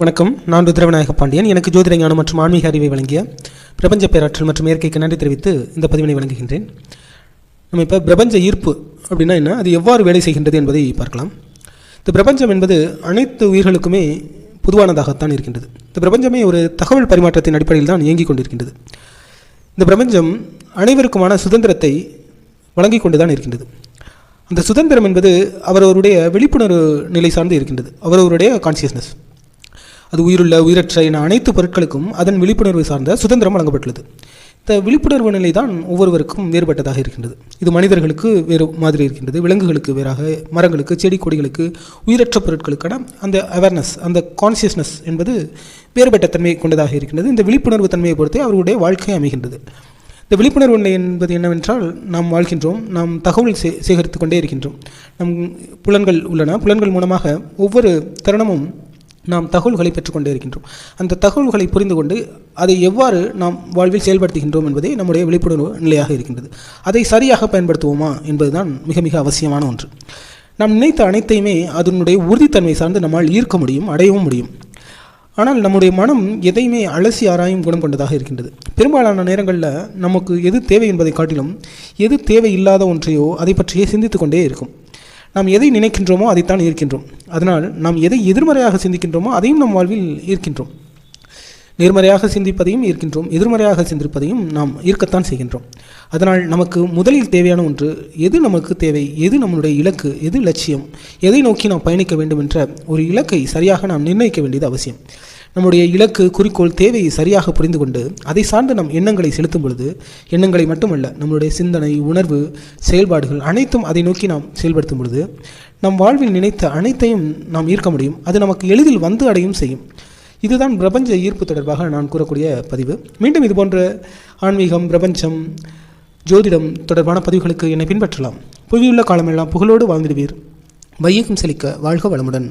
வணக்கம். நான் ருத்ரவிநாயக பாண்டியன். எனக்கு ஜோதிட ஞானம் மற்றும் ஆன்மீக அறிவை வழங்கிய பிரபஞ்ச பேராற்றல் மற்றும் இயற்கைக்கு நன்றி தெரிவித்து இந்த பதிவினை வழங்குகின்றேன். நம்ம இப்போ பிரபஞ்ச ஈர்ப்பு அப்படின்னா என்ன? அது எவ்வாறு வேலை செய்கின்றது என்பதை பார்க்கலாம். இந்த பிரபஞ்சம் என்பது அனைத்து உயிர்களுக்குமே பொதுவானதாகத்தான் இருக்கின்றது. இந்த பிரபஞ்சமே ஒரு தகவல் பரிமாற்றத்தின் அடிப்படையில் தான் இயங்கிக் கொண்டிருக்கின்றது. இந்த பிரபஞ்சம் அனைவருக்குமான சுதந்திரத்தை வழங்கிக் கொண்டு தான் இருக்கின்றது. அந்த சுதந்திரம் என்பது அவரவருடைய விழிப்புணர்வு நிலை சார்ந்து இருக்கின்றது. அவரவருடைய கான்சியஸ்னஸ் அது உயிருள்ள உயிரற்ற என அனைத்து பொருட்களுக்கும் அதன் விழிப்புணர்வு சார்ந்த சுதந்திரம் வழங்கப்பட்டுள்ளது. இந்த விழிப்புணர்வு நிலை தான் ஒவ்வொருவருக்கும் வேறுபட்டதாக இருக்கின்றது. இது மனிதர்களுக்கு வேறு மாதிரி இருக்கின்றது. விலங்குகளுக்கு வேறாக மரங்களுக்கு செடி கொடிகளுக்கு உயிரற்ற பொருட்களுக்கான அந்த அவேர்னஸ் அந்த கான்சியஸ்னஸ் என்பது வேறுபட்ட தன்மை கொண்டதாக இருக்கின்றது. இந்த விழிப்புணர்வு தன்மையை பொறுத்தே அவருடைய வாழ்க்கை அமைகின்றது. இந்த விழிப்புணர்வு நிலை என்பது என்னவென்றால் நாம் வாழ்கின்றோம் நாம் தகவல் சே சேகரித்து கொண்டே இருக்கின்றோம். நம் புலன்கள் உள்ளன. புலன்கள் மூலமாக ஒவ்வொரு தருணமும் நாம் தகவல்களை பெற்றுக்கொண்டே இருக்கின்றோம். அந்த தகவல்களை புரிந்து கொண்டு அதை எவ்வாறு நாம் வாழ்வில் செயல்படுத்துகின்றோம் என்பதே நம்முடைய விழிப்புணர்வு நிலையாக இருக்கின்றது. அதை சரியாக பயன்படுத்துவோமா என்பதுதான் மிக மிக அவசியமான ஒன்று. நாம் நினைத்த அனைத்தையுமே அதனுடைய உறுதித்தன்மை சார்ந்து நம்மால் ஈர்க்க முடியும் அடையவும் முடியும். ஆனால் நம்முடைய மனம் எதையுமே அலசி ஆராயும் குணம் கொண்டதாக இருக்கின்றது. பெரும்பாலான நேரங்களில் நமக்கு எது தேவை என்பதை காட்டிலும் எது தேவை இல்லாத ஒன்றையோ அதை பற்றியே சிந்தித்து கொண்டே இருக்கும். நாம் எதை நினைக்கின்றோமோ அதைத்தான் ஈர்க்கின்றோம். அதனால் நாம் எதை எதிர்மறையாக சிந்திக்கின்றோமோ அதையும் நம் வாழ்வில் ஈர்க்கின்றோம். நேர்மறையாக சிந்திப்பதையும் ஈர்க்கின்றோம். எதிர்மறையாக சிந்திப்பதையும் நாம் ஈர்க்கத்தான் செய்கின்றோம். அதனால் நமக்கு முதலில் தேவையான ஒன்று எது நமக்கு தேவை? எது நம்மளுடைய இலக்கு? எது லட்சியம்? எதை நோக்கி நாம் பயணிக்க வேண்டும் என்ற ஒரு இலக்கை சரியாக நாம் நிர்ணயிக்க வேண்டியது அவசியம். நம்முடைய இலக்கு குறிக்கோள் தேவையை சரியாக புரிந்து கொண்டு அதை சார்ந்து நம் எண்ணங்களை செலுத்தும் பொழுது எண்ணங்களை மட்டுமல்ல நம்மளுடைய சிந்தனை உணர்வு செயல்பாடுகள் அனைத்தும் அதை நோக்கி நாம் செயல்படுத்தும் பொழுது நம் வாழ்வில் நினைத்த அனைத்தையும் நாம் ஈர்க்க முடியும். அது நமக்கு எளிதில் வந்து அடையும் செய்யும். இதுதான் பிரபஞ்ச ஈர்ப்பு தொடர்பாக நான் கூறக்கூடிய பதிவு. மீண்டும் இது போன்ற ஆன்மீகம் பிரபஞ்சம் ஜோதிடம் தொடர்பான பதிவுகளுக்கு என்னை பின்பற்றலாம். புவியுள்ள காலமெல்லாம் புகழோடு வாழ்ந்திடுவீர். வையகம் செழிக்க வாழ்க வளமுடன்.